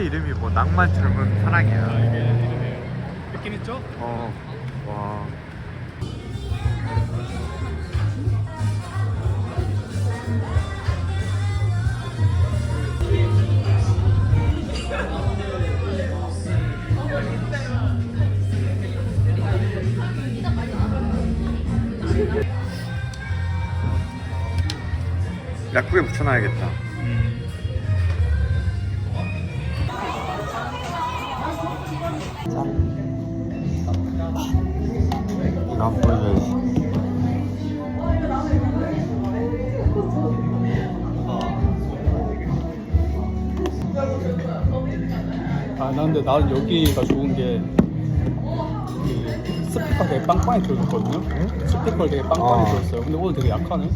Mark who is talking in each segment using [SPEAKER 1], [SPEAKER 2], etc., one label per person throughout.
[SPEAKER 1] 카페 이름이 뭐 낭만 젊은 사랑이야.
[SPEAKER 2] 아 이게 이름이 있긴 있죠?
[SPEAKER 1] 어. 와. 약국에 붙여놔야겠다. 한번 보여줘야지.
[SPEAKER 2] 아, 나 근데 나는 여기가 좋은 게이 스피커 되게 빵빵히 들어줬거든요. 스피커 되게 빵빵히
[SPEAKER 1] 어.
[SPEAKER 2] 들었어요. 근데 오늘 되게 약하네.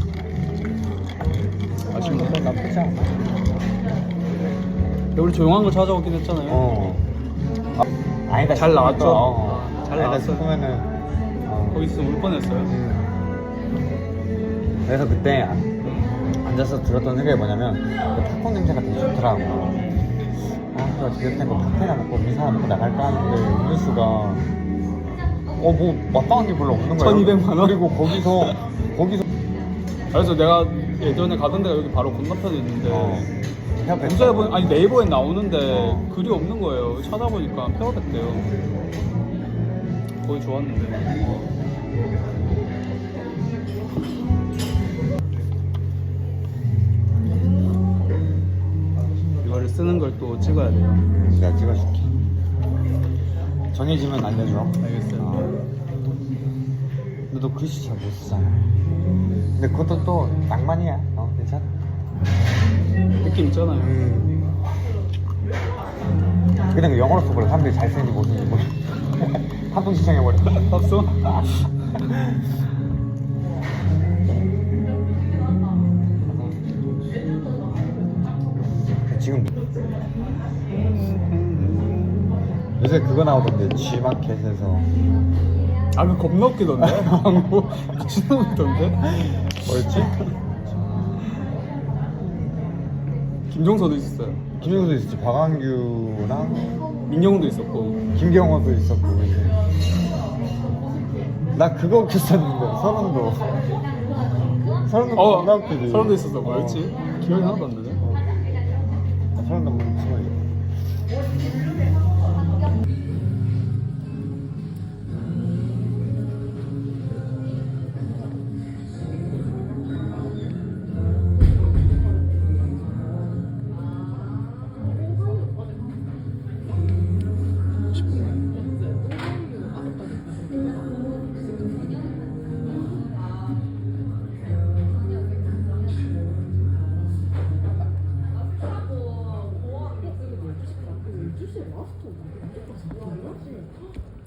[SPEAKER 2] 아쉽네.
[SPEAKER 1] 나쁘지 않아.
[SPEAKER 2] 우리 조용한 걸 찾아오긴 했잖아요.
[SPEAKER 1] 어. 아, 아니다.
[SPEAKER 2] 잘 나왔죠?
[SPEAKER 1] 또, 어.
[SPEAKER 2] 잘 나왔어요.
[SPEAKER 1] 싶으면은. 어.
[SPEAKER 2] 거기 있으면 울 뻔했어요.
[SPEAKER 1] 음. 그래서 그때 앉아서 들었던 생각이 뭐냐면 그 팝콘 냄새가 되게 좋더라고. 아, 저 기획된 거 팝콘이나 먹고 미사 먹고 나갈까 하는데 음료수가 어뭐 마땅한 게 별로 없는 거예요.
[SPEAKER 2] 1200만 원?
[SPEAKER 1] 그리고 거기서 거기서
[SPEAKER 2] 그래서 내가 예전에 가던 데가 여기 바로 건너편에 있는데
[SPEAKER 1] 어.
[SPEAKER 2] 검사해보니 아니 네이버에 나오는데
[SPEAKER 1] 어.
[SPEAKER 2] 글이 없는 거예요. 찾아보니까 폐업했대요. 거기 좋았는데. 이거를 쓰는 걸 또 찍어야 돼요.
[SPEAKER 1] 음, 내가 찍어줄게. 정해지면 알려줘.
[SPEAKER 2] 알겠어요.
[SPEAKER 1] 어. 근데 너 글씨 잘 못 쓰잖아. 근데 그것도 또 낭만이야. 어, 괜찮아.
[SPEAKER 2] 느낌 있잖아요.
[SPEAKER 1] 음. 그냥 영어로 써버려. 사람들이 잘 쓰는지 못 쓰는지 모르. 한통 시청해버려.
[SPEAKER 2] 박수.
[SPEAKER 1] 지금 요새 그거 나오던데 G마켓에서
[SPEAKER 2] 아, 그 겁나 웃기던데? 광고 미친놈이던데?
[SPEAKER 1] 뭐였지?
[SPEAKER 2] 김종서도 있었어요.
[SPEAKER 1] 김영수도 있었지. 박완규랑
[SPEAKER 2] 민영훈도 있었고.
[SPEAKER 1] 김경호도 있었고 이제. 나 그거 웃겼었는데 서른도 서른도
[SPEAKER 2] 어,
[SPEAKER 1] 겁나 웃기지.
[SPEAKER 2] 사람도 있었어. 뭐였지? 기억이 하나도 안 나네.
[SPEAKER 1] 어. 서른도 무슨 말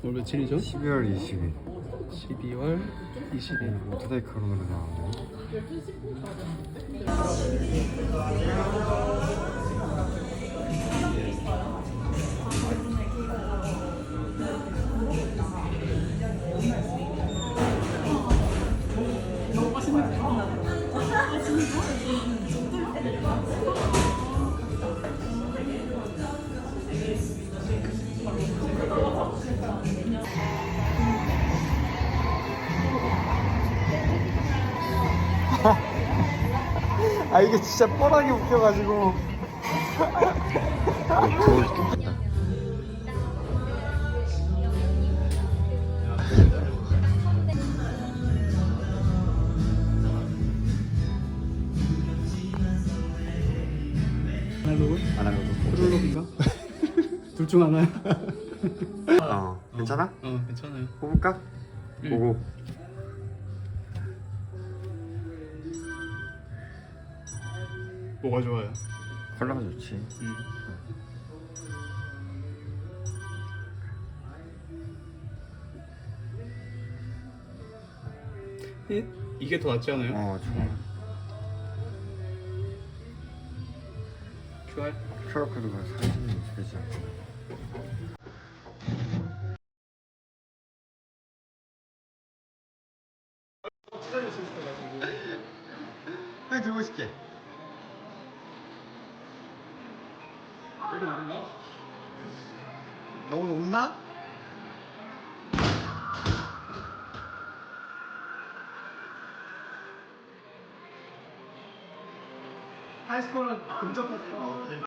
[SPEAKER 2] 오늘 며칠이죠?
[SPEAKER 1] 12월 20일.
[SPEAKER 2] 12월 20일.
[SPEAKER 1] 토다이 카로나로 나오네. 아 이게 진짜 뻔하게 웃겨가지고. 겨울 죽겠다.
[SPEAKER 2] 아날로그?
[SPEAKER 1] 안 하려고.
[SPEAKER 2] 프롤로그인가? 둘 중 하나야.
[SPEAKER 1] 어 괜찮아?
[SPEAKER 2] 어, 괜찮아요.
[SPEAKER 1] 뽑을까?
[SPEAKER 2] 응.
[SPEAKER 1] 보고.
[SPEAKER 2] 뭐가 좋아요?
[SPEAKER 1] 컬러가 좋지.
[SPEAKER 2] 음. 이, 이게 더 낫지 않아요?
[SPEAKER 1] 어 좋아.
[SPEAKER 2] QR?
[SPEAKER 1] 큐어코드가 사진이 되지 않고. 아니 들고 싶게. 너무 높나?
[SPEAKER 2] 하이스코어는 근접했어.